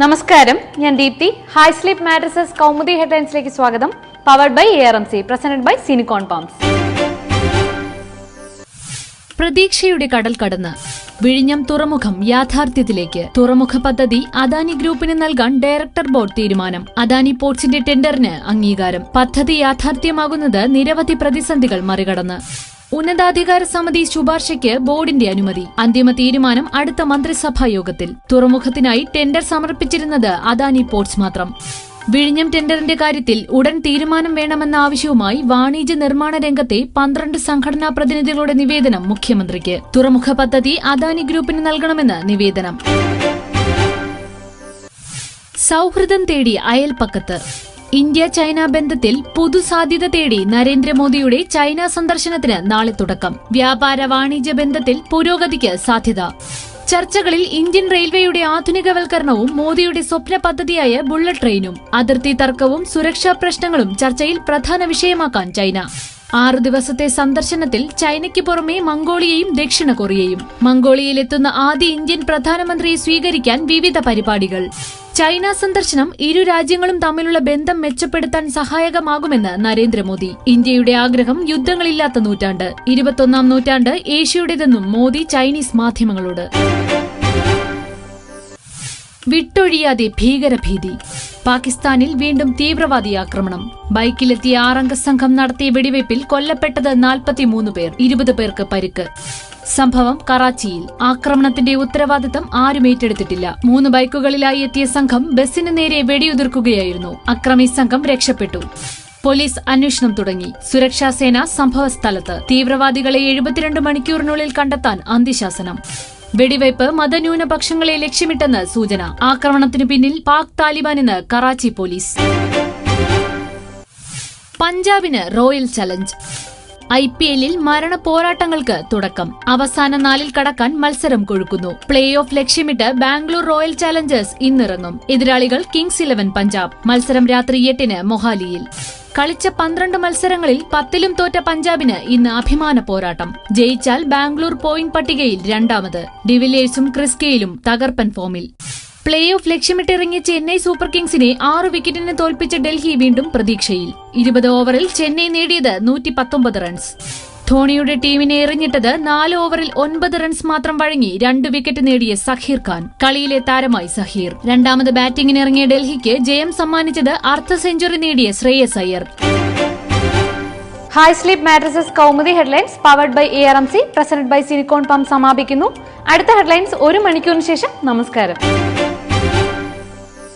നമസ്കാരം. ഞാൻ Deepthi. High Sleep Mattresses Kaumudi ഹെഡ്ലൈൻസിലേക്ക് സ്വാഗതം. Powered by A R M C presented by Silicon Palms പ്രതീക്ഷയുടെ കടൽ കടന്ന് വിഴിഞ്ഞം തുറമുഖം യാഥാർത്ഥ്യത്തിലേക്ക്. തുറമുഖ പദ്ധതി അദാനി ഗ്രൂപ്പിന് നൽകാൻ ഡയറക്ടർ ബോർഡ് തീരുമാനം. അദാനി പോർട്സിന്റെ ടെൻഡറിന് അംഗീകാരം. പദ്ധതി യാഥാർത്ഥ്യമാകുന്നത് നിരവധി പ്രതിസന്ധികൾ മറികടന്ന്. ഉന്നതാധികാര സമിതി ശുപാർശയ്ക്ക് ബോർഡിന്റെ അനുമതി. അന്തിമ തീരുമാനം അടുത്ത മന്ത്രിസഭാ യോഗത്തിൽ. തുറമുഖത്തിനായി ടെൻഡർ സമർപ്പിച്ചിരുന്നത് അദാനി പോർട്സ് മാത്രം. വിഴിഞ്ഞം ടെൻഡറിന്റെ കാര്യത്തിൽ ഉടൻ തീരുമാനം വേണമെന്ന ആവശ്യവുമായി വാണിജ്യ നിർമ്മാണ രംഗത്തെ പന്ത്രണ്ട് സംഘടനാ പ്രതിനിധികളുടെ നിവേദനം മുഖ്യമന്ത്രിക്ക്. തുറമുഖ പദ്ധതി അദാനി ഗ്രൂപ്പിന് നൽകണമെന്ന് നിവേദനം. സൗഹൃദം തേടി അയൽപ്പക്കത്ത് ഇന്ത്യ ചൈന ബന്ധത്തിൽ പുതുസാധ്യത തേടി നരേന്ദ്രമോദിയുടെ ചൈന സന്ദർശനത്തിന് നാളെ തുടക്കം. വ്യാപാര വാണിജ്യ ബന്ധത്തിൽ പുരോഗതിക്ക് സാധ്യത. ചർച്ചകളിൽ ഇന്ത്യൻ റെയിൽവേയുടെ ആധുനികവൽക്കരണവും മോദിയുടെ സ്വപ്ന പദ്ധതിയായ ബുള്ളറ്റ് ട്രെയിനും അതിർത്തി തർക്കവും സുരക്ഷാ പ്രശ്നങ്ങളും ചർച്ചയിൽ പ്രധാന വിഷയമാക്കാൻ ചൈന. ആറു ദിവസത്തെ സന്ദർശനത്തിൽ ചൈനയ്ക്ക് പുറമെ മംഗോളിയയും ദക്ഷിണ കൊറിയയും. മംഗോളിയയിലെത്തുന്ന ആദ്യ ഇന്ത്യൻ പ്രധാനമന്ത്രിയെ സ്വീകരിക്കാൻ വിവിധ പരിപാടികൾ. ചൈന സന്ദർശനം ഇരു രാജ്യങ്ങളും തമ്മിലുള്ള ബന്ധം മെച്ചപ്പെടുത്താൻ സഹായകമാകുമെന്ന് നരേന്ദ്രമോദി. ഇന്ത്യയുടെ ആഗ്രഹം യുദ്ധങ്ങളില്ലാത്ത നൂറ്റാണ്ട്. ഇരുപത്തൊന്നാം നൂറ്റാണ്ട് ഏഷ്യയുടേതെന്നും മോദി ചൈനീസ് മാധ്യമങ്ങളോട്. വിട്ടൊഴിയാതെ ഭീകരഭീതി. പാകിസ്ഥാനിൽ വീണ്ടും തീവ്രവാദി ആക്രമണം. ബൈക്കിലെത്തിയ ആറംഗ സംഘം നടത്തിയ വെടിവയ്പിൽ കൊല്ലപ്പെട്ടത് നാൽപ്പത്തിമൂന്ന് പേർ ഇരുപത് പേർക്ക് പരിക്ക്. സംഭവം കറാച്ചിയിൽ. ആക്രമണത്തിന്റെ ഉത്തരവാദിത്തം ആരും ഏറ്റെടുത്തിട്ടില്ല. മൂന്ന് ബൈക്കുകളിലായി എത്തിയ സംഘം ബസിന് നേരെ വെടിയുതിർക്കുകയായിരുന്നു. അക്രമി സംഘം രക്ഷപ്പെട്ടു. പോലീസ് അന്വേഷണം തുടങ്ങി. സുരക്ഷാസേന സംഭവസ്ഥലത്ത്. തീവ്രവാദികളെ എഴുപത്തിരണ്ട് മണിക്കൂറിനുള്ളിൽ കണ്ടെത്താൻ അന്ത്യശാസനം. വെടിവയ്പ് മതന്യൂനപക്ഷങ്ങളെ ലക്ഷ്യമിട്ടെന്ന് സൂചന. ആക്രമണത്തിനു പിന്നിൽ പാക് താലിബാൻ എന്ന് കറാച്ചി പോലീസ്. പഞ്ചാബിന് റോയൽ ചലഞ്ച്. ഐ പി എല്ലിൽ മരണ പോരാട്ടങ്ങൾക്ക് തുടക്കം. അവസാന നാലിൽ കടക്കാൻ മത്സരം കൊഴുക്കുന്നു. പ്ലേ ഓഫ് ലക്ഷ്യമിട്ട് ബാംഗ്ലൂർ റോയൽ ചാലഞ്ചേഴ്സ് ഇന്നിറങ്ങും. എതിരാളികൾ കിങ്സ് ഇലവൻ പഞ്ചാബ്. മത്സരം രാത്രി എട്ടിന് മൊഹാലിയിൽ. കളിച്ച പന്ത്രണ്ട് മത്സരങ്ങളിൽ പത്തിലും തോറ്റ പഞ്ചാബിന് ഇന്ന് അഭിമാന പോരാട്ടം. ജയിച്ചാൽ ബാംഗ്ലൂർ പോയിന്റ് പട്ടികയിൽ രണ്ടാമത്. ഡിവിലിയേഴ്സും ക്രിസ്കയിലും തകർപ്പൻ ഫോമിൽ. പ്ലേ ഓഫ് ലക്ഷ്യമിട്ടിറങ്ങിയ ചെന്നൈ സൂപ്പർ കിങ്സിനെ ആറ് വിക്കറ്റിന് തോൽപ്പിച്ച ഡൽഹി വീണ്ടും പ്രതീക്ഷയിൽ. ഇരുപത് ഓവറിൽ ചെന്നൈ നേടിയത് നൂറ്റി റൺസ്. ധോണിയുടെ ടീമിനെ എറിഞ്ഞിട്ടത് നാല് ഓവറിൽ ഒൻപത് റൺസ് മാത്രം വഴങ്ങി രണ്ട് വിക്കറ്റ് നേടിയ സഹീർ ഖാൻ. കളിയിലെ താരമായി സഹീർ. രണ്ടാമത് ബാറ്റിംഗിന് ഇറങ്ങിയ ഡൽഹിക്ക് ജയം സമ്മാനിച്ചത് അർദ്ധ സെഞ്ചുറി നേടിയ Shreyas Iyer. High Sleep Mattresses Kaumudi headlines powered by A R M C present by Silicon Palms സമാപിക്കുന്നു. അടുത്ത ഹെഡ്ലൈൻസ് ഒരു മണിക്കൂറിന് ശേഷം. നമസ്കാരം.